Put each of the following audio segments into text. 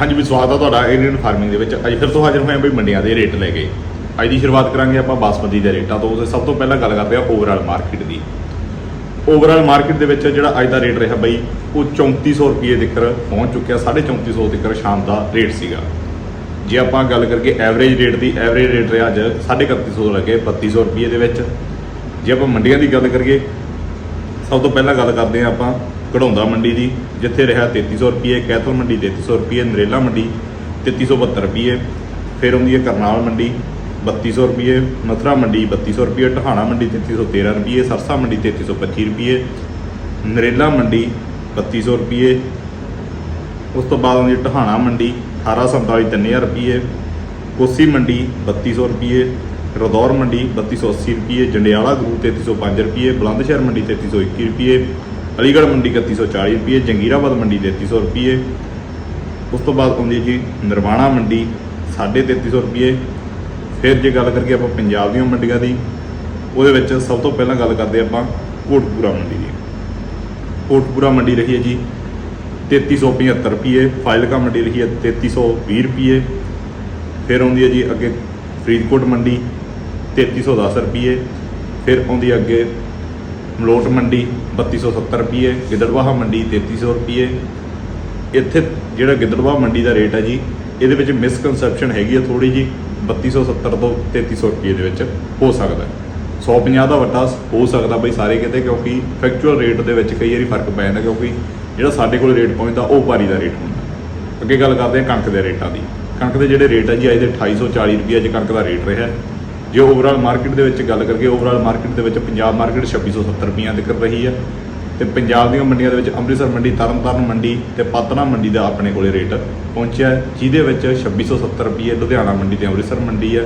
ਹਾਂਜੀ, ਵੀ ਸਵਾਗਤ ਆ ਤੁਹਾਡਾ ਇੰਡੀਅਨ ਫਾਰਮਿੰਗ ਦੇ ਵਿੱਚ। ਅੱਜ ਫਿਰ ਤੋਂ ਹਾਜ਼ਰ ਹੋਏ ਹਾਂ ਬਈ ਮੰਡੀਆਂ ਦੇ ਰੇਟ ਲੈ ਕੇ। ਅੱਜ ਦੀ ਸ਼ੁਰੂਆਤ ਕਰਾਂਗੇ ਆਪਾਂ ਬਾਸਮਤੀ ਦੇ ਰੇਟਾਂ ਤੋਂ। ਤੇ ਸਭ ਤੋਂ ਪਹਿਲਾਂ ਗੱਲ ਕਰਦੇ ਆ ਓਵਰਆਲ ਮਾਰਕੀਟ ਦੀ। ਓਵਰਆਲ ਮਾਰਕੀਟ ਦੇ ਵਿੱਚ ਜਿਹੜਾ ਅੱਜ ਦਾ ਰੇਟ ਰਿਹਾ ਬਈ, ਉਹ 3400 ਰੁਪਏ ਤੱਕ ਪਹੁੰਚ ਚੁੱਕਿਆ। 3450 ਤੱਕ ਸ਼ਾਮ ਦਾ ਰੇਟ ਸੀਗਾ। ਜੇ ਆਪਾਂ ਗੱਲ ਕਰਕੇ ਐਵਰੇਜ ਰੇਟ ਦੀ ਐਵਰੇਜ ਰੇਟ ਰਿਹਾ ਅੱਜ 3150 ਤੋਂ ਲੈ ਕੇ 3200 ਰੁਪਏ ਦੇ ਵਿੱਚ। ਜੇ ਆਪਾਂ ਮੰਡੀਆਂ ਦੀ ਗੱਲ ਕਰੀਏ, ਸਭ ਤੋਂ ਪਹਿਲਾਂ ਗੱਲ ਕਰਦੇ ਹਾਂ ਆਪਾਂ ਕਢਾਉਂਦਾ ਮੰਡੀ ਦੀ, ਜਿੱਥੇ ਰਿਹਾ 3300 ਰੁਪਏ ਕੈਥਲ ਮੰਡੀ 3300 ਰੁਪਏ, ਨਰੇਲਾ ਮੰਡੀ 3372 ਰੁਪਏ, ਫਿਰ ਆਉਂਦੀ ਹੈ ਕਰਨਾਲ ਮੰਡੀ 3200 ਰੁਪਏ, ਮਥੁਰਾ ਮੰਡੀ 3200 ਰੁਪਏ, ਟਹਾਣਾ ਮੰਡੀ 3313 ਰੁਪਏ, ਸਰਸਾ ਮੰਡੀ 3325 ਰੁਪਏ, ਨਰੇਲਾ ਮੰਡੀ 3200 ਰੁਪਏ, ਉਸ ਤੋਂ ਬਾਅਦ ਆਉਂਦੀ ਹੈ ਟਹਾਣਾ ਮੰਡੀ 1847 3000 ਰੁਪਏ, ਕੋਸੀ ਮੰਡੀ 3200 ਰੁਪਏ, ਰਦੌਰ ਮੰਡੀ 3280 ਰੁਪਏ, ਜੰਡਿਆਲਾ ਗੁਰੂ 3305 ਰੁਪਏ, ਬੁਲੰਦਸ਼ਹਿਰ ਮੰਡੀ 3321 ਰੁਪਏ ਅਲੀਗੜ੍ਹ ਮੰਡੀ 3140 ਰੁਪਏ, ਜੰਗੀਰਾਬਾਦ ਮੰਡੀ 3300 ਰੁਪਏ, ਉਸ ਤੋਂ ਬਾਅਦ ਆਉਂਦੀ ਹੈ ਜੀ ਨਿਰਵਾਣਾ ਮੰਡੀ 3350 ਰੁਪਏ। ਫਿਰ ਜੇ ਗੱਲ ਕਰੀਏ ਆਪਾਂ ਪੰਜਾਬ ਦੀਆਂ ਮੰਡੀਆਂ ਦੀ, ਉਹਦੇ ਵਿੱਚ ਸਭ ਤੋਂ ਪਹਿਲਾਂ ਗੱਲ ਕਰਦੇ ਆਪਾਂ ਕੋਟਪੂਰਾ ਮੰਡੀ ਦੀ। ਕੋਟਪੂਰਾ ਮੰਡੀ ਰਹੀ ਹੈ ਜੀ 3375 ਰੁਪਏ, ਫਾਜ਼ਿਲਕਾ ਮੰਡੀ ਰਹੀ ਹੈ 3320 ਰੁਪਏ। ਫਿਰ ਆਉਂਦੀ ਹੈ ਜੀ ਅੱਗੇ ਫਰੀਦਕੋਟ ਮੰਡੀ 3310 ਰੁਪਏ। ਫਿਰ ਆਉਂਦੀ ਹੈ ਅੱਗੇ ਮਲੋਟ ਮੰਡੀ 3270 ਰੁਪਏ ਗਿੱਦੜਵਾਹਾ ਮੰਡੀ 3300 ਰੁਪਏ ਇੱਥੇ ਜਿਹੜਾ ਗਿੱਦੜਵਾਹਾ ਮੰਡੀ ਦਾ ਰੇਟ ਹੈ ਜੀ, ਇਹਦੇ ਵਿੱਚ ਮਿਸਕਨਸੈਪਸ਼ਨ ਹੈਗੀ ਆ ਥੋੜੀ ਜੀ 3270 ਤੋਂ 3300 ਰੁਪਏ ਦੇ ਵਿੱਚ ਹੋ ਸਕਦਾ ਹੈ। 150 ਦਾ ਵੱਟਾ ਹੋ ਸਕਦਾ ਬਈ ਸਾਰੇ ਕਿਤੇ, ਕਿਉਂਕਿ ਫੈਕਚੁਅਲ ਰੇਟ ਦੇ ਵਿੱਚ ਕਈ ਵਾਰੀ ਫ਼ਰਕ ਪੈ ਜਾਂਦਾ, ਕਿਉਂਕਿ ਜਿਹੜਾ ਸਾਡੇ ਕੋਲ ਰੇਟ ਪਹੁੰਚਦਾ, ਉਹ ਭਾਰੀ ਦਾ ਰੇਟ ਹੁੰਦਾ। ਅੱਗੇ ਗੱਲ ਕਰਦੇ ਹਾਂ ਕਣਕ ਦੇ ਰੇਟਾਂ ਦੀ। ਕਣਕ ਦੇ ਜਿਹੜੇ ਰੇਟ ਹੈ ਜੀ, ਅੱਜ ਦੇ 2840 ਰੁਪਏ ਅੱਜ ਕਣਕ ਦਾ ਰੇਟ ਰਿਹਾ। ਜੇ ਓਵਰਆਲ ਮਾਰਕੀਟ ਦੇ ਵਿੱਚ ਗੱਲ ਕਰੀਏ ਓਵਰਆਲ ਮਾਰਕੀਟ ਦੇ ਵਿੱਚ ਪੰਜਾਬ ਮਾਰਕੀਟ 2670 ਰੁਪਈਆ ਤੱਕ ਰਹੀ ਹੈ ਤੇ ਪੰਜਾਬ ਦੀਆਂ ਮੰਡੀਆਂ ਦੇ ਵਿੱਚ ਅੰਮ੍ਰਿਤਸਰ ਮੰਡੀ, ਤਰਨਤਾਰਨ ਮੰਡੀ ਤੇ ਪਾਤਨਾ ਮੰਡੀ ਦਾ ਆਪਣੇ ਕੋਲੇ ਰੇਟ ਪਹੁੰਚਿਆ ਜਿਹਦੇ ਵਿੱਚ 2670 ਰੁਪਏ ਲੁਧਿਆਣਾ ਮੰਡੀ ਤੇ ਅੰਮ੍ਰਿਤਸਰ ਮੰਡੀ ਹੈ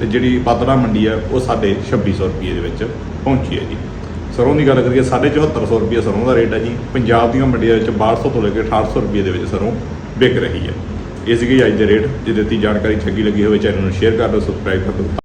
ਤੇ ਜਿਹੜੀ ਪਾਤਨਾ ਮੰਡੀ ਹੈ, ਉਹ ਸਾਡੇ 2600 ਰੁਪਏ ਦੇ ਵਿੱਚ ਪਹੁੰਚੀ ਹੈ ਜੀ। ਸਰੋਂ ਦੀ ਗੱਲ ਕਰੀਏ 7400 ਰੁਪਏ ਸਰੋਂ ਦਾ ਰੇਟ ਹੈ ਜੀ। ਪੰਜਾਬ ਦੀਆਂ ਮੰਡੀਆਂ ਵਿੱਚ 1200 ਤੋਂ ਲੈ ਕੇ 1800 ਰੁਪਏ ਦੇ ਵਿੱਚ ਸਰੋਂ ਵਿਕ ਰਹੀ ਹੈ। ਇਸ ਗਈ ਅੱਜ ਦੇ ਰੇਟ ਜੇ ਦਿੱਤੀ ਜਾਣਕਾਰੀ ਚੰਗੀ ਲੱਗੀ ਹੋਵੇ, ਚੈਨਲ ਨੂੰ ਸ਼ੇਅਰ ਕਰ ਦਿਓ ਸਬਸਕ੍ਰਾਈਬ ਕਰ ਦਿਓ।